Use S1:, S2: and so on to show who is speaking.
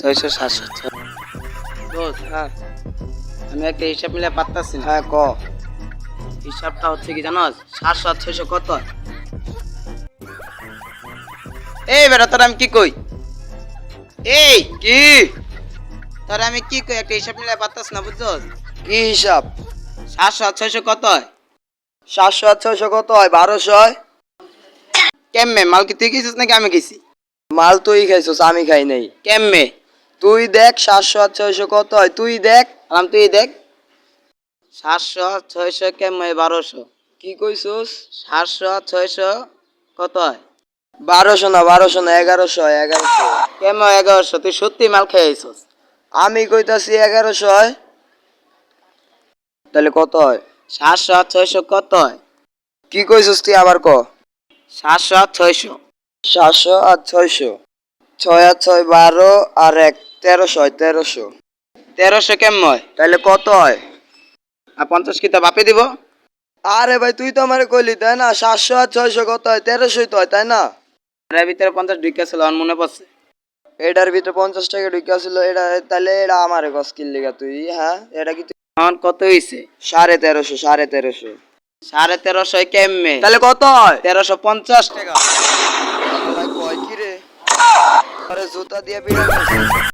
S1: ছয়শো সাতশো।
S2: হ্যাঁ
S1: আমি একটা হিসাব মিলে পারতাছি না।
S2: হ্যাঁ ক?
S1: হিসাবটা হচ্ছে কি জানোস? সাতশো আর ছয়শো কত? এই বেটা তোর আমি কি কই? এই!
S2: কি?
S1: তোর আমি কি কই? একটা হিসাব মিলে পারতাস না বুঝছস?
S2: কি হিসাব?
S1: সাতশো আর ছয়শো কত হয়?
S2: সাতশো আর ছয়শো কত হয়? বারোশো হয়?
S1: কেমনে? মাল কি তুই গেছিস নাকি আমি গেছি
S2: মাল তুই খাইছস আমি খাই নাই।
S1: কেমনে?
S2: তুই দেখ সাতশো আর ছয়শো কত হয়? তুই দেখ
S1: আরাম তুই দেখ। সাতশো আর ছয়শো কেমনে বারোশো।
S2: কি কইছস?
S1: সাতশো আর ছয়শো কত হয়?
S2: বারোশো না বারোশো না এগারোশো হয় এগারোশো।
S1: কেমন এগারোশো। তুই সত্যি মাল খেয়ে আইসস
S2: আমি কইতাছি এগারোশো হয়। তাহলে কত হয়?
S1: সাতশো আর ছয়শো কত হয়?
S2: কি কইছস তুই আবার ক?
S1: সাতশো আর ছয়শো।
S2: সাতশো আর ছয়শো। ছয় আর ছয় বারো আর এক। তেরোশো হয় তেরোশো।
S1: তেরোশো কেমন হয়?
S2: তাহলে কত হয়?
S1: আর পঞ্চাশ কিতা বাপে দিব?
S2: আরে ভাই তুই তো আমারে কইলি তাই না? সাতশো আর ছয়শো কত হয়? তেরোশোই তো হয় তাই না?
S1: এর ভিতরে পঞ্চাশ ঢুকে ছিল আমার মনে পড়ছে।
S2: এটার ভিতরে পঞ্চাশ টাকা ঢুকা ছিল এটা তাহলে এটা আমারে গছ কিনলিগা তুই হ্যাঁ? এটা কি
S1: আমার কত হয়েছে
S2: সাড়ে তেরোশো সাড়ে তেরোশো।
S1: সাড়ে তেরোশো কেমনে?
S2: তাহলে কত হয়?
S1: তেরোশো পঞ্চাশ টাকা।
S2: কয় কি রে জুতা দিয়ে